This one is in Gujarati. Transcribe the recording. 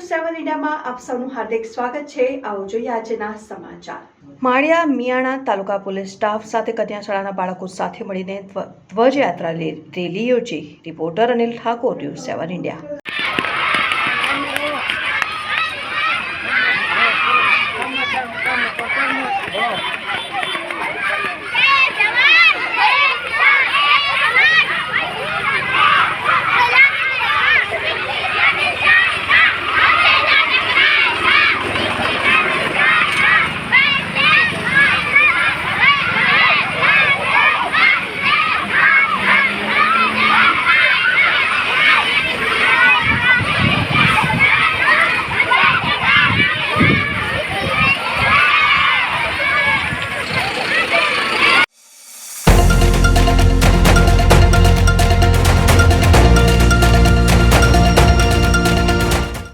સેવન ઇન્ડિયામાં આપ સૌનું હાર્દિક સ્વાગત છે. આવો જોઈએ આજના સમાચાર. માળિયા મિયાણા તાલુકા પોલીસ સ્ટાફ સાથે કન્યા શાળાના બાળકો સાથે મળીને ધ્વજયાત્રા રેલી યોજી. Reporter Anil Thakor news seven India